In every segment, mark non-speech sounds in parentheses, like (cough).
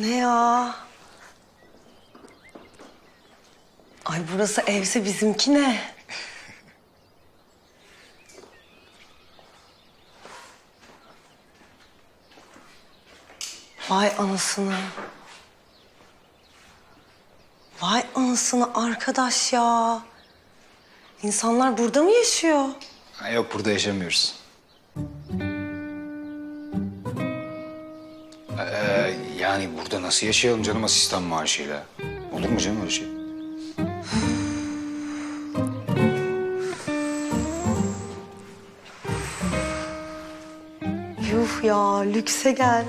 Ne ya? Ay burası evse bizimki ne? Vay anasını. Vay anasını arkadaş ya. İnsanlar burada mı yaşıyor? Ha, yok burada yaşamıyoruz. Ee, yani burada nasıl yaşayalım canım asistan maaşıyla? Olur mu canım öyle şey? Yuh ya lükse gel.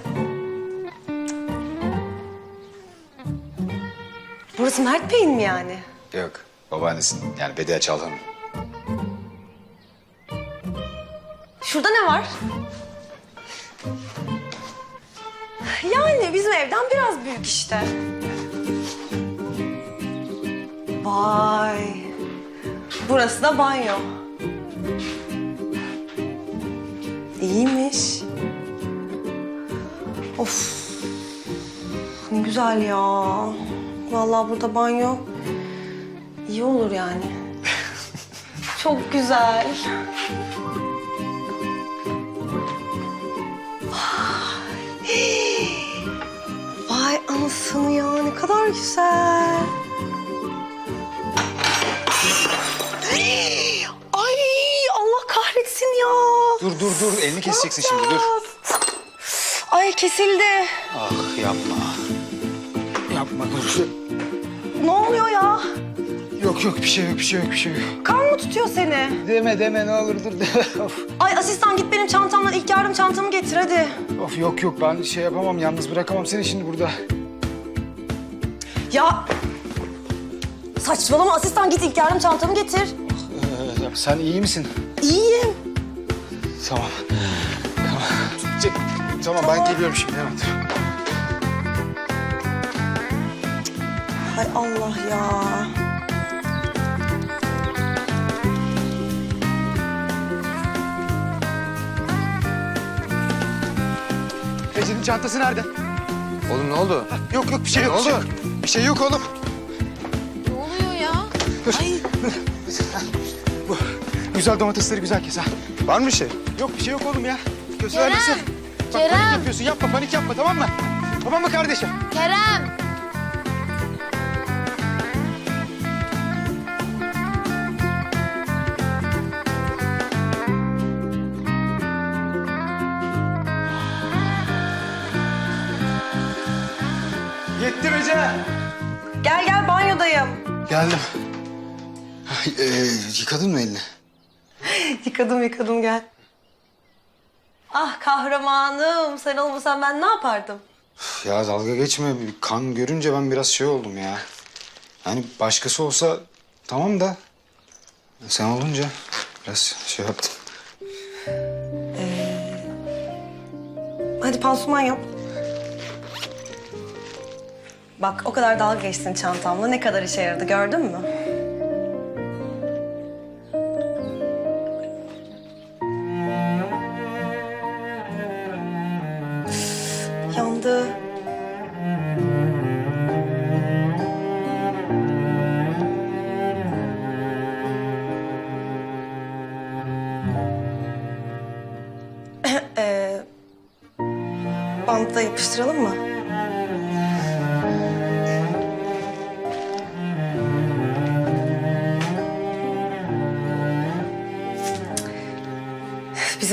Burası Mert Bey'in mi yani? Yok babaannesinin yani Bediye Çalhan. Şurada ne var? Yani bizim evden biraz büyük işte. Vay. Burası da banyo. İyiymiş. Of. Ne güzel ya. Vallahi burada banyo iyi olur yani. (laughs) Çok güzel. Vay anasını ya ne kadar güzel. Ay Allah kahretsin ya. Dur dur dur elini keseceksin şimdi dur. Ay kesildi. Ah yapma. Yapma dur. Ne oluyor ya? Yok yok bir şey yok bir şey yok bir şey yok. Kan mı tutuyor seni? Deme deme ne olur dur deme. (laughs) of, Ay asistan git benim çantamdan ilk yardım çantamı getir hadi. of yok yok ben şey yapamam yalnız bırakamam seni şimdi burada. Ya saçmalama asistan git ilk yardım çantamı getir. Ee, ya sen iyi misin? İyiyim. Tamam. Tamam. Çek. Tamam ben geliyorum şimdi hemen. Hay Allah ya. Ece'nin çantası nerede? Oğlum ne oldu? Yok yok bir şey yok. Ne bir şey oldu? yok. Bir şey yok oğlum. Ne oluyor ya? Bu güzel domatesleri güzel kes ha. Var mı bir şey? Yok bir şey yok oğlum ya. Gözü Kerem! Bak Kerem! panik yapıyorsun yapma panik yapma tamam mı? Tamam mı kardeşim? Kerem! Ece. Gel gel banyodayım. Geldim. Ee, yıkadın mı elini? (laughs) Yıkadım yıkadım gel. Ah kahramanım sen olmasan ben ne yapardım? Ya dalga geçme. Kan görünce ben biraz şey oldum ya. Yani başkası olsa tamam da sen olunca biraz şey yaptım. Hadi pansuman yap. Bak o kadar dalga geçtin çantamla ne kadar işe yaradı gördün mü? Yandı. (coughs) Ee, bantla yapıştıralım mı?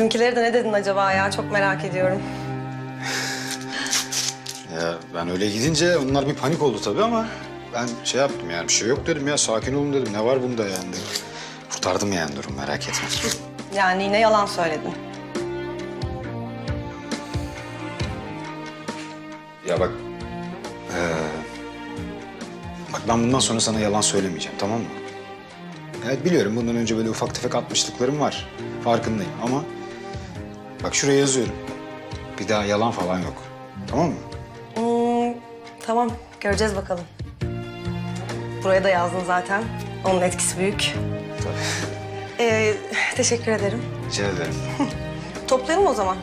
Bizimkileri de ne dedin acaba ya? Çok merak ediyorum. Ya ben öyle gidince onlar bir panik oldu tabii ama ben şey yaptım yani bir şey yok dedim ya sakin olun dedim ne var bunda yani dedim. Kurtardım yani durum merak etme. Yani yine yalan söyledin. Ya bak. eee, bak ben bundan sonra sana yalan söylemeyeceğim tamam mı? Evet biliyorum bundan önce böyle ufak tefek atmışlıklarım var. Farkındayım ama Bak şuraya yazıyorum. Bir daha yalan falan yok. Tamam mı? Hmm, tamam, göreceğiz bakalım. Buraya da yazdın zaten. Onun etkisi büyük. Tabii. Ee, teşekkür ederim. Rica ederim. (laughs) Toplayalım o zaman.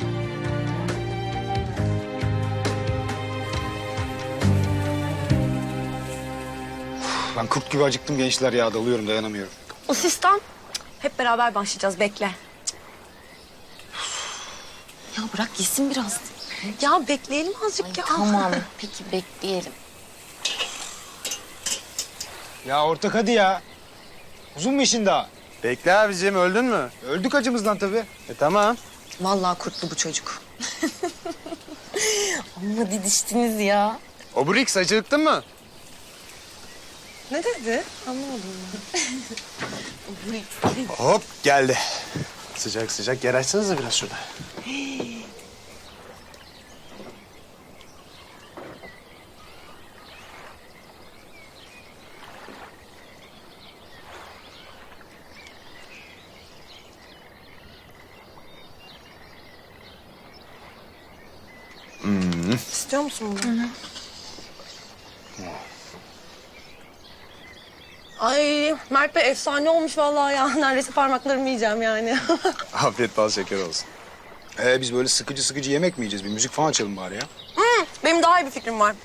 Ben kurt gibi acıktım gençler ya dalıyorum dayanamıyorum. Asistan. Hep beraber başlayacağız bekle. Ya bırak yesin biraz. Ya bekleyelim azıcık ya. Tamam (laughs) peki bekleyelim. Ya ortak hadi ya. Uzun mu işin daha? Bekle abicim öldün mü? Öldük acımızdan tabii. E tamam. Vallahi kurtlu bu çocuk. (laughs) Amma didiştiniz ya. Obrix acıktın mı? Ne dedi? Anlamadım. Hop geldi. Sıcak sıcak yer açsanıza biraz şurada. İstiyor musun bunu? Ay Mert Bey efsane olmuş vallahi ya. (laughs) Neredeyse parmaklarımı yiyeceğim yani. (laughs) Afiyet bal şeker olsun. Ee, biz böyle sıkıcı sıkıcı yemek mi yiyeceğiz? Bir müzik falan açalım bari ya. Benim daha iyi bir fikrim var.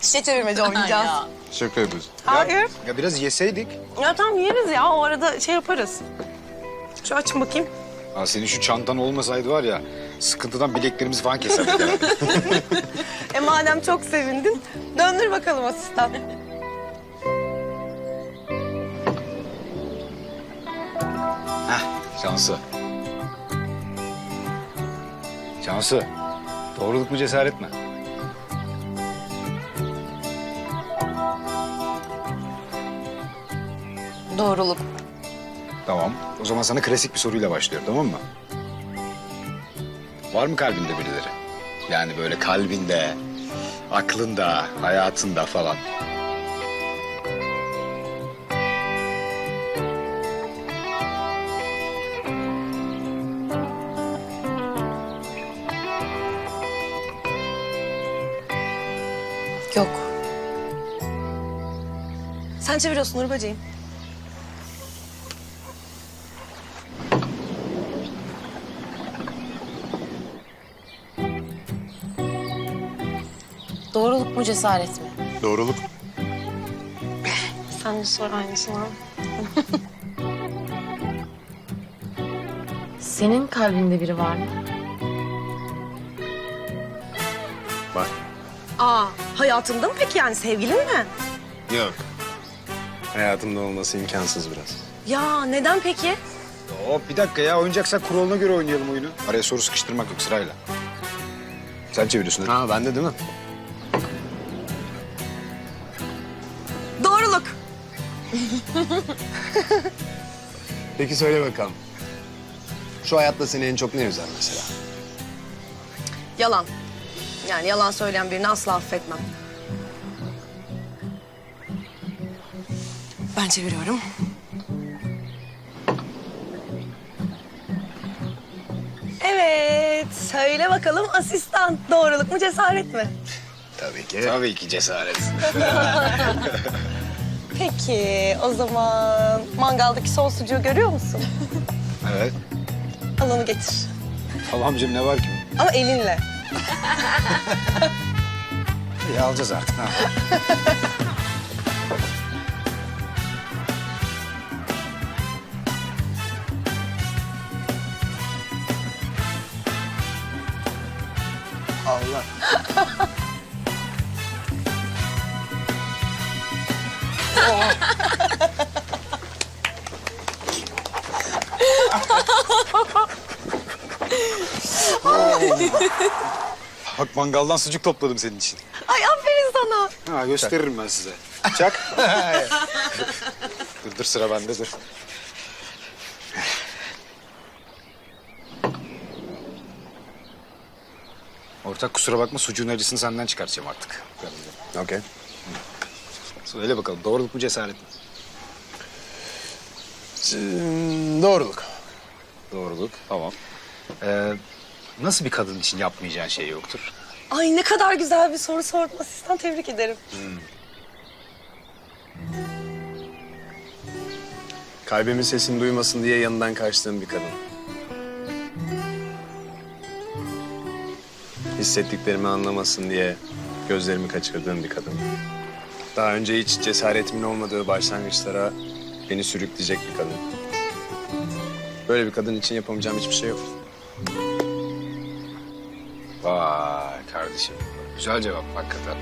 Şişe çevirmece (laughs) oynayacağız. Şaka yapıyorsun. Hayır. Ya biraz yeseydik. Ya tamam yeriz ya. O arada şey yaparız. Şu açın bakayım. Ha, senin şu çantan olmasaydı var ya sıkıntıdan bileklerimizi falan keserdik. (laughs) E madem çok sevindin, döndür bakalım asistan. Heh, şansı. Şansı. Doğruluk mu cesaret mi? Doğruluk. Tamam. O zaman sana klasik bir soruyla başlıyorum tamam mı? Var mı kalbinde birileri? Yani böyle kalbinde, aklında, hayatında falan. Yok. Sen çeviriyorsun Nur bacayım. Doğruluk mu cesaret mi? Doğruluk. Sen de sor aynısını. Senin kalbinde biri var mı? Bak. Aa, hayatında mı peki yani sevgilin mi? Yok. Hayatımda olması imkansız biraz. Ya neden peki? Hop bir dakika ya oynayacaksak kuralına göre oynayalım oyunu. Araya soru sıkıştırmak yok sırayla. Sen çeviriyorsun. Ha bende değil mi? Doğruluk. (laughs) Peki söyle bakalım. Şu hayatta seni en çok ne üzer mesela? Yalan. Yani yalan söyleyen birini asla affetmem. Ben çeviriyorum. Evet, söyle bakalım asistan. Doğruluk mu cesaret mi? Tabii ki. Tabii ki cesaret. (laughs) Peki, o zaman mangaldaki son sucuğu görüyor musun? evet. Al onu getir. Tamam Cem ne var ki? Ama elinle. İyi alacağız artık. Ha. Allah. (laughs) Bak mangaldan sucuk topladım senin için. Ay aferin sana. Ha gösteririm ben size. Çak. (laughs) dur dur sıra bende dur. Ortak kusura bakma sucuğun acısını senden çıkartacağım artık. Okey. Söyle bakalım doğruluk mu cesaret mi? Hmm, Doğruluk. Doğruluk tamam. Ee, nasıl bir kadın için yapmayacağın şey yoktur? Ay ne kadar güzel bir soru sordun asistan. Tebrik ederim. Kalbimin sesini duymasın diye yanından kaçtığım bir kadın. Hissettiklerimi anlamasın diye gözlerimi kaçırdığım bir kadın. Daha önce hiç cesaretimin olmadığı başlangıçlara beni sürükleyecek bir kadın. Böyle bir kadın için yapamayacağım hiçbir şey yok. Vay kardeşim. Güzel cevap hakikaten.